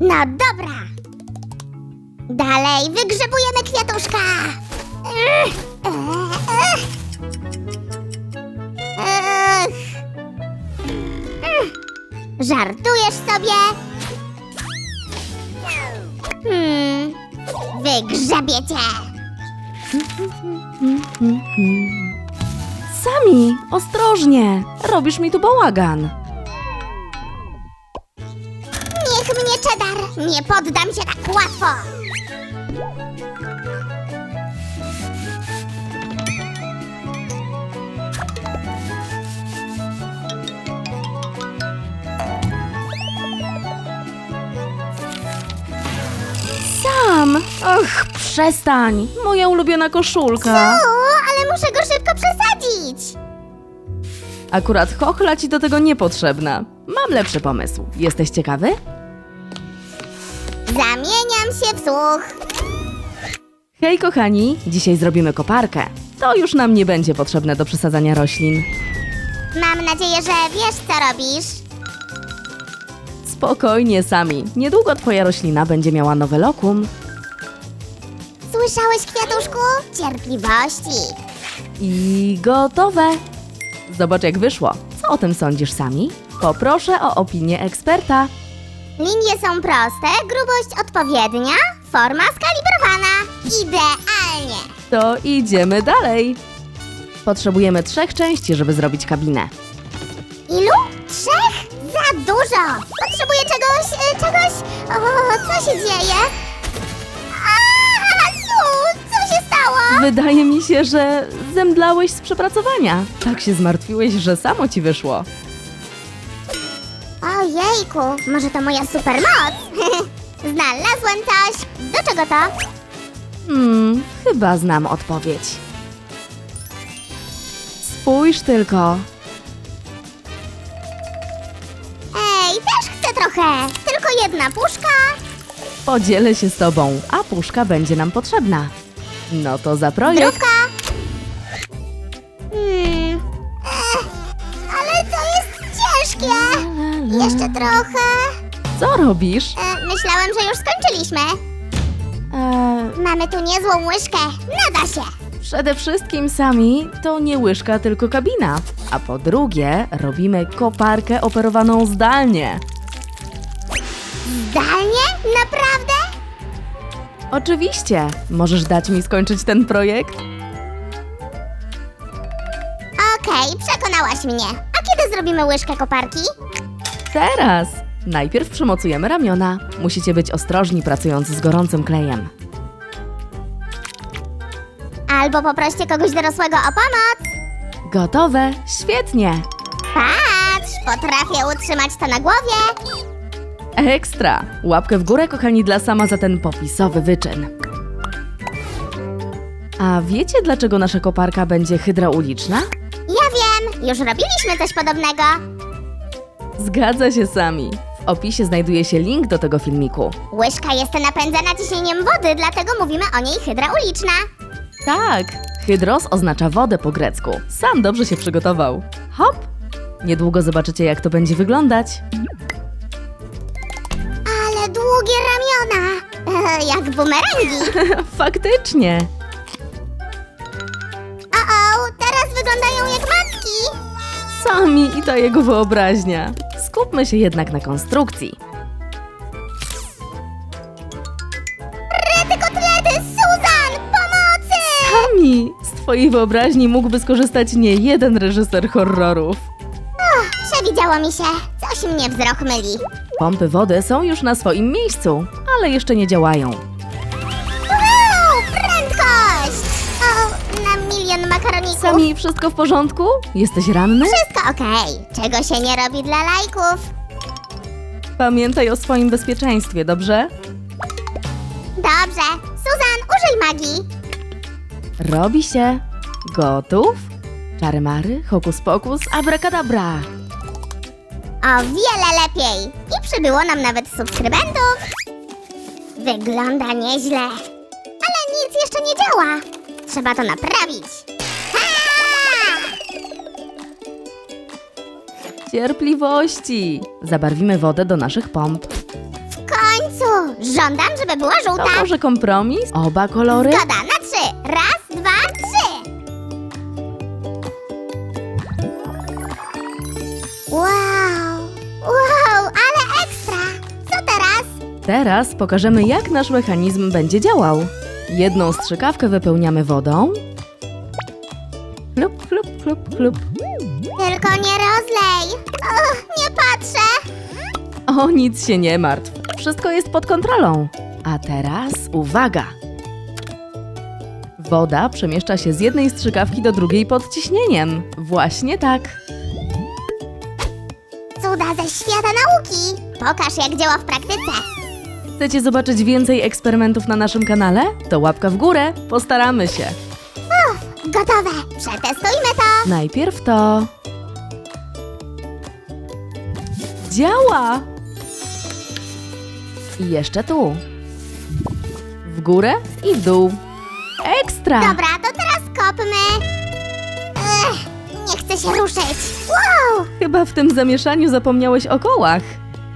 No dobra. Dalej wygrzebujemy kwiatuszka. Żartujesz sobie? Hmm, wygrzebię cię. Sami, ostrożnie! Robisz mi tu bałagan. Nie poddam się tak łatwo. Sam! Och, przestań! Moja ulubiona koszulka. O, ale muszę go szybko przesadzić. Akurat chochla ci do tego niepotrzebna. Mam lepszy pomysł. Jesteś ciekawy? Zamieniam się w słuch. Hej kochani, dzisiaj zrobimy koparkę. To już nam nie będzie potrzebne do przesadzania roślin. Mam nadzieję, że wiesz, co robisz. Spokojnie, Sami. Niedługo twoja roślina będzie miała nowe lokum. Słyszałeś, kwiatuszku? Cierpliwości. I gotowe. Zobacz jak wyszło. Co o tym sądzisz, Sami? Poproszę o opinię eksperta. Linie są proste, grubość odpowiednia, forma skalibrowana. Idealnie. To idziemy dalej. Potrzebujemy trzech części, żeby zrobić kabinę. Ilu? Trzech? Za dużo. Potrzebuję czegoś, e, czegoś... O, co się dzieje? A, Su, co się stało? Wydaje mi się, że zemdlałeś z przepracowania. Tak się zmartwiłeś, że samo ci wyszło. Ojejku, może to moja supermoc? Znalazłem coś. Do czego to? Hmm, chyba znam odpowiedź. Spójrz tylko. Ej, też chcę trochę. Tylko jedna puszka. Podzielę się z tobą, a puszka będzie nam potrzebna. No to za projekt. Drówka. Jeszcze trochę. Co robisz? E, myślałem, że już skończyliśmy. Eee, Mamy tu niezłą łyżkę. Nada się. przede wszystkim sami to nie łyżka, tylko kabina. A po drugie, robimy koparkę operowaną zdalnie. Zdalnie? Naprawdę? Oczywiście, możesz dać mi skończyć ten projekt? Okej, przekonałaś mnie. A kiedy zrobimy łyżkę koparki? Teraz! Najpierw przymocujemy ramiona. Musicie być ostrożni pracując z gorącym klejem. Albo poproście kogoś dorosłego o pomoc. Gotowe? Świetnie! Patrz, potrafię utrzymać to na głowie. Ekstra! Łapkę w górę, kochani, dla sama za ten popisowy wyczyn. A wiecie, dlaczego nasza koparka będzie hydrauliczna? Ja wiem, już robiliśmy coś podobnego. Zgadza się sami. W opisie znajduje się link do tego filmiku. Łyżka jest napędzana ciśnieniem wody, dlatego mówimy o niej hydrauliczna. Tak, hydros oznacza wodę po grecku. Sam dobrze się przygotował. Hop! Niedługo zobaczycie, jak to będzie wyglądać. Ale długie ramiona. E, jak bumerangi. Faktycznie! O-o, teraz wyglądają jak macki. Sami i ta jego wyobraźnia. Skupmy się jednak na konstrukcji. Rety kotlety, Susan, pomocy! Sami! Z twojej wyobraźni mógłby skorzystać nie jeden reżyser horrorów. Przewidziało mi się. Coś mnie wzrok myli. Pompy wody są już na swoim miejscu, ale jeszcze nie działają. Sami, wszystko w porządku? Jesteś ranny? Wszystko okej. Czego się nie robi dla lajków? Pamiętaj o swoim bezpieczeństwie, dobrze? Dobrze. Susan, użyj magii. Robi się. Gotów? Czary mary, hokus pokus, abracadabra. O wiele lepiej. I przybyło nam nawet subskrybentów. Wygląda nieźle. Ale nic jeszcze nie działa. Trzeba to naprawić. Cierpliwości. Zabarwimy wodę do naszych pomp. W końcu! Żądam, żeby była To żółta! może kompromis? Oba kolory? Zgoda, na trzy! Raz, dwa, trzy! Wow! Wow, ale ekstra! Co teraz? Teraz pokażemy, jak nasz mechanizm będzie działał. Jedną strzykawkę wypełniamy wodą. Chlup, chlup, chlup, chlup. Tylko nie rozlej! O, nie patrzę! O, nic się nie martw. Wszystko jest pod kontrolą. A teraz uwaga! Woda przemieszcza się z jednej strzykawki do drugiej pod ciśnieniem. Właśnie tak. Cuda ze świata nauki! Pokaż, jak działa w praktyce! Chcecie zobaczyć więcej eksperymentów na naszym kanale? To łapka w górę. Postaramy się. Gotowe! Przetestujmy to! Najpierw to. Działa! I jeszcze tu. W górę i w dół. Ekstra! Dobra, to teraz kopmy! Ech, nie chcę się ruszyć! Wow! Chyba w tym zamieszaniu zapomniałeś o kołach.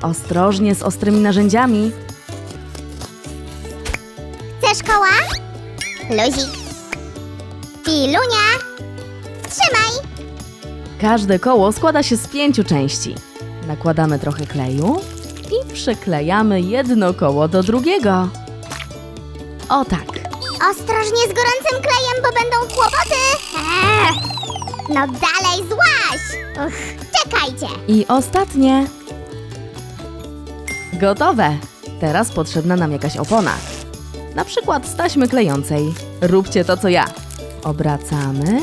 Ostrożnie z ostrymi narzędziami. Chcesz koła? Luzik. Pilunia. Trzymaj. Każde koło składa się z pięciu części. Nakładamy trochę kleju i przyklejamy jedno koło do drugiego. O tak. Ostrożnie z gorącym klejem, bo będą kłopoty. Ech. No dalej, złaś. Uch, czekajcie. I ostatnie. Gotowe. Teraz potrzebna nam jakaś opona. Na przykład z taśmy klejącej. Róbcie to co ja. Obracamy.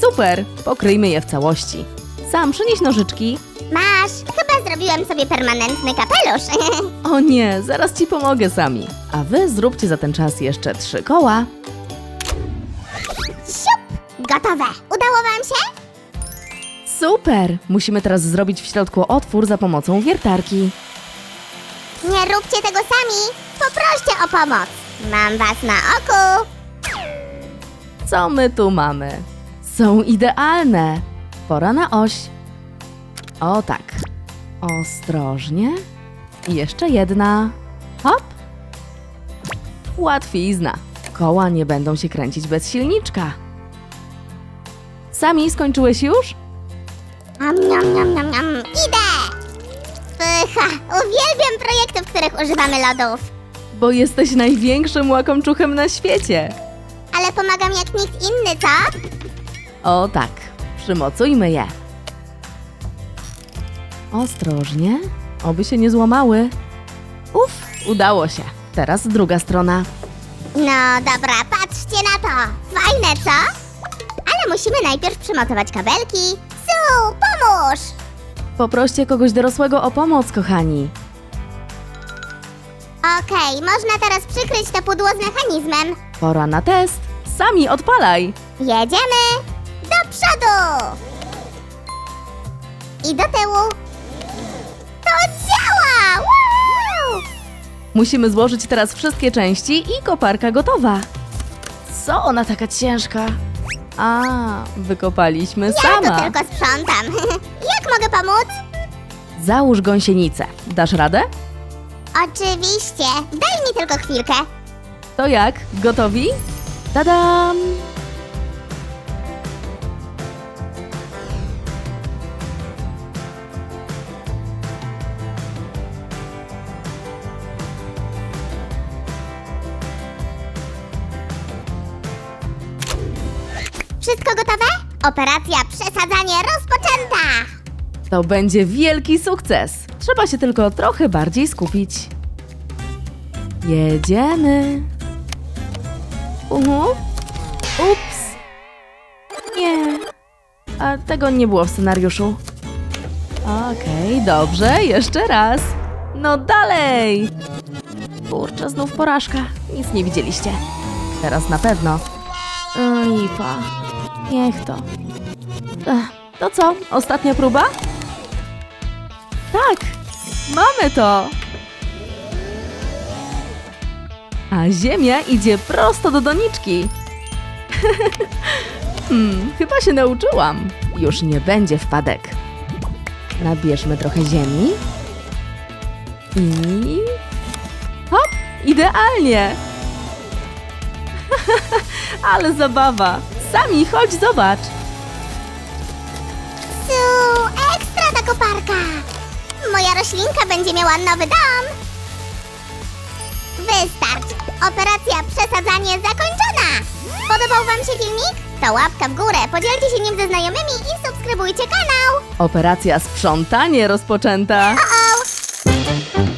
Super! Pokryjmy je w całości. Sam przynieś nożyczki. Masz. Chyba zrobiłem sobie permanentny kapelusz. O nie, zaraz ci pomogę sami. A wy zróbcie za ten czas jeszcze trzy koła. Siup. Gotowe. Udało wam się? Super! Musimy teraz zrobić w środku otwór za pomocą wiertarki. Nie róbcie tego sami. Poproście o pomoc. Mam was na oku. Co my tu mamy? Są idealne. Pora na oś. O tak. Ostrożnie. I jeszcze jedna. Hop. Łatwizna. Koła nie będą się kręcić bez silniczka. Sami skończyłeś już? Am, niam, niam, niam, niam. Idę! Pycha, uwielbiam projekty, w których używamy lodów. Bo jesteś największym łakomczuchem na świecie. Ale pomagam jak nikt inny, co? O tak, przymocujmy je. Ostrożnie, oby się nie złamały. Uf, udało się. Teraz druga strona. No dobra, patrzcie na to. Fajne, co? Ale musimy najpierw przymocować kabelki. Su, pomóż! Poproście kogoś dorosłego o pomoc, kochani. Okej, można teraz przykryć to pudło z mechanizmem. Pora na test. Sami odpalaj. Jedziemy! Do przodu! I do tyłu. To działa! Woo! Musimy złożyć teraz wszystkie części i koparka gotowa. Co ona taka ciężka? A, wykopaliśmy Ja to sama. tylko sprzątam. Jak mogę pomóc? Załóż gąsienicę. Dasz radę? Oczywiście. Daj mi tylko chwilkę. To jak? Gotowi? Tadam! Wszystko gotowe? Operacja przesadzanie rozpoczęta! To będzie wielki sukces. Trzeba się tylko trochę bardziej skupić. Jedziemy. Uhu. Ups. Nie. A tego nie było w scenariuszu. Okej, dobrze, jeszcze raz. No dalej. Kurczę, znów porażka. Nic nie widzieliście. Teraz na pewno. Lipa. Niech to. Ech, to co? Ostatnia próba? Tak, mamy to! A ziemia idzie prosto do doniczki. hmm, chyba się nauczyłam. Już nie będzie wpadek. Nabierzmy trochę ziemi. I Idealnie! Ale zabawa! Sami, chodź, zobacz! Su, ekstra ta koparka! Moja roślinka będzie miała nowy dom! Wystarczy! operacja przesadzanie zakończona! Podobał Wam się filmik? To łapka w górę, podzielcie się nim ze znajomymi i subskrybujcie kanał! Operacja sprzątanie rozpoczęta. O, o.